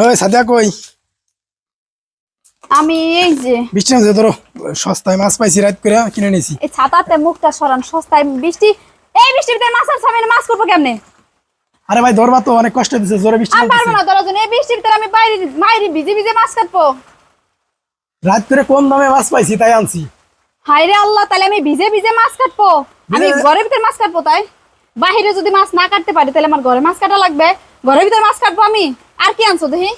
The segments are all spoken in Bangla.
ওই সাদিয়া কই? আমি এই যে বৃষ্টি নামছে ধরো সস্তায় মাছ পাইছি রাত করে কিনে নিয়েছি এই ছাতাতে মুখটা সরান সস্তায় বৃষ্টি। এই বৃষ্টির ভিতরে মাছ আর সামনে মাছ করব কেমনে? আরে ভাই ধরবা তো অনেক কষ্ট দিচ্ছে জোরে বৃষ্টি আমি পারব না ধরার জন্য। এই বৃষ্টির ভিতরে আমি বাইরে মাইরে ভিজে ভিজে মাছ কাটবো। রাত করে কম দামে মাছ পাইছি তাই আনছি। রে আল্লাহ তাহলে আমি ভিজে ভিজে মাছ কাটবো? আমি ঘরের ভিতরে মাছ কাটবো তাই? বাহিরে যদি মাছ না কাটতে পারি তাহলে আমার ঘরে মাছ কাটা লাগবে। ঘরের ভিতরে মাছ কাটবো আমি? আর কি আনছো দেখি?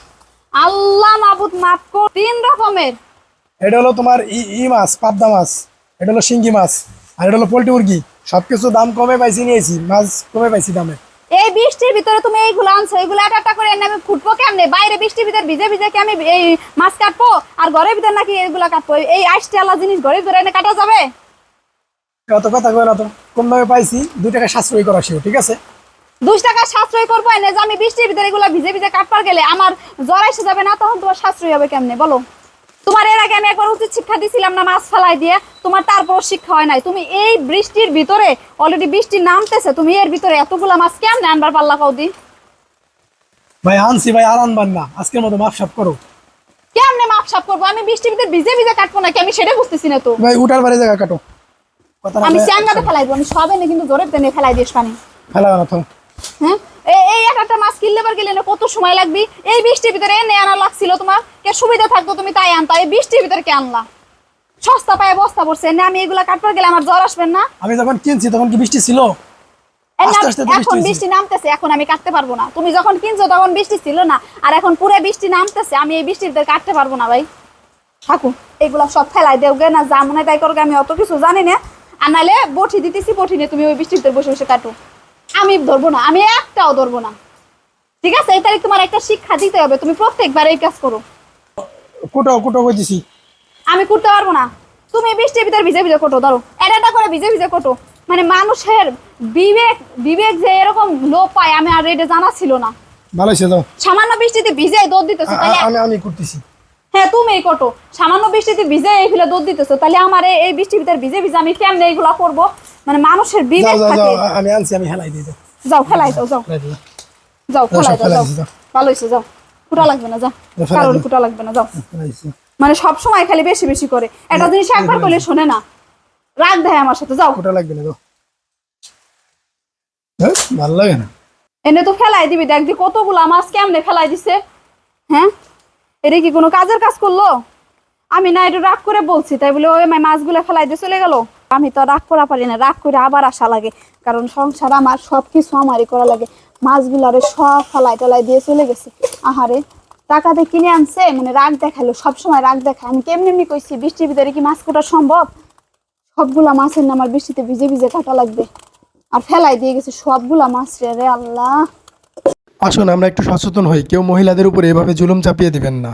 আল্লাহ মাবুদ মাফ কর। তিন রকমের। এটা হলো তোমার ই ই মাছ পাবদা মাছ। এটা হলো শিঙ্গি মাছ। আর এটা হলো পোল্ট্রি মুরগি। সবকিছু দাম কমে পাইছি নিয়েছি। মাছ কমে পাইছি দামে। এই বৃষ্টির ভিতরে তুমি এইগুলো আনছো এগুলো একটা একটা করে এনে আমি ফুটবো কেমনে? বাইরে বৃষ্টির ভিতরে ভিজে ভিজে কি আমি এই মাছ কাটবো? আর ঘরের ভিতরে নাকি এগুলা কাটবো? এই আইসটি আল্লাহ জিনিস ঘরের ভিতরে এনে কাটা যাবে? অত কথা কয় না তো। কম দামে পাইছি দুই টাকা সাশ্রয় করা ঠিক আছে? দুশ টাকা সাশ্রয় করব এনে যে আমি বৃষ্টির ভিতরে এগুলো ভিজে ভিজে কাটবার গেলে আমার জ্বর এসে যাবে না তখন তোমার সাশ্রয় হবে কেমনে? বলো। তোমার এর আগে আমি একবার উচিত শিক্ষা দিছিলাম না মাছ ফেলাই দিয়ে তোমার তারপর শিক্ষা হয় নাই। তুমি এই বৃষ্টির ভিতরে অলরেডি বৃষ্টি নামতেছে তুমি এর ভিতরে এতগুলা মাছ কেমনে আনবার পারলা কৌদি ভাই আনছি ভাই আর আনবার না। আজকের মতো মাপ সাপ করো। কেমনে মাপ সাপ করব? আমি বৃষ্টির ভিতরে ভিজে ভিজে কাটবো নাকি? আমি সেটা বুঝতেছি না তো। ভাই উঠার বাড়ি জায়গা কাটো। আমি চ্যাংগাতে ফেলাই দেবো আমি সবে না কিন্তু জোরে ফেলাই দিস পানি। ফেলা না তো এই- এই এক একটা মাছ কিনলে বার গেলে কত সময় লাগবে? এই বৃষ্টির ভিতরে এনে আনা লাগছিল তোমার। কে সুবিধা থাকতো তুমি তাই আনতা। এই বৃষ্টির ভিতরে কে আনলা? সস্তা পায়ে বস্তা পড়ছে। আমি এগুলা কাটবার গেলে আমার জ্বর আসবেন না। আমি যখন কিনছি তখন কি বৃষ্টি ছিল? এখন বৃষ্টি নামতেছে এখন আমি কাটতে পারব না। তুমি যখন কিনছো তখন বৃষ্টি ছিল না। আর এখন পুরো বৃষ্টি নামতেছে আমি এই বৃষ্টির ভিতরে কাটতে পারব না ভাই। থাকো এগুলা সব ফেলাই দেওগে না যা মনে তাই করবে আমি অত কিছু জানি না। আর নাহলে বটি দিতেছি বটি নিয়ে তুমি ওই বৃষ্টির ভিতরে বসে বসে কাটো। আমি ধরবো না আমি একটাও ধরবো না। ঠিক আছে? এই তারিখ তোমার একটা শিক্ষা দিতে হবে তুমি প্রত্যেকবার এই কাজ করো। কুটো কুটো কইতেছি। আমি করতে পারব না। তুমি বৃষ্টির ভিতরে ভিজে ভিজে কোটো ধরো। এটা এটা করে ভিজে ভিজে কোটো। মানে মানুষের বিবেক বিবেক যে এরকম লোপ পায় আমি আর এটা জানা ছিল না। ভালো যাও সামান্য বৃষ্টিতে ভিজে দৌড় দিতেছো আমি আমি করতেছি হ্যাঁ তুমি এই কোটো। সামান্য বৃষ্টিতে ভিজে এইগুলো দৌড় দিতেছো তাহলে আমার এই- বৃষ্টির ভিতরে ভিজে ভিজে আমি কেমনে এইগুলো করব? মানে মানুষের বিবেক যাও যাও থাকে আমি আনছি আমি হেলাই দিয়ে যাও যাও ফেলাই দাও যাও। যাও। সব দাও যাও। ভালো হয়েছে যাও। কুটা লাগবে না যাও। কারোর কুটা লাগবে না যাও। মানে সব সময় খালি বেশি বেশি করে। একটা জিনিস একবার করলে শোনে না। রাগ দেয় আমার সাথে যাও। কুটো লাগবে না যাও। হ্যাঁ ভালো লাগে না। এনে তো ফেলাই দিবি দেখবি কতগুলা মাছ কেমনে ফেলাই দিছে। হ্যাঁ? এটা কি কোনো কাজের কাজ করল? আমি না একটু রাগ করে বলছি, তাই বলে ওই মাছগুলো ফেলাই দিয়ে চলে গেল। আমি তো রাগ করা পারি না, রাগ করে আবার আসা লাগে, কারণ সংসার আমার সব কিছু আমারই করা লাগে। মাছগুলারে সব ফেলাই টলাই দিয়ে চলে গেছে। আহারে টাকাতে কিনে আনছে মানে রাগ দেখাল সব সময় রাগ দেখায়। আমি কেমনি এমনি কইছি বৃষ্টির ভিতরে কি মাছ কোটা সম্ভব? সবগুলা মাছের নাম আর বৃষ্টিতে ভিজে ভিজে কাটা লাগবে। আর ফেলাই দিয়ে গেছে সবগুলা মাছ রে রে আল্লাহ। আসুন, আমরা একটু সচেতন হই। কেউ মহিলাদের উপরে এভাবে জুলুম চাপিয়ে দিবেন না।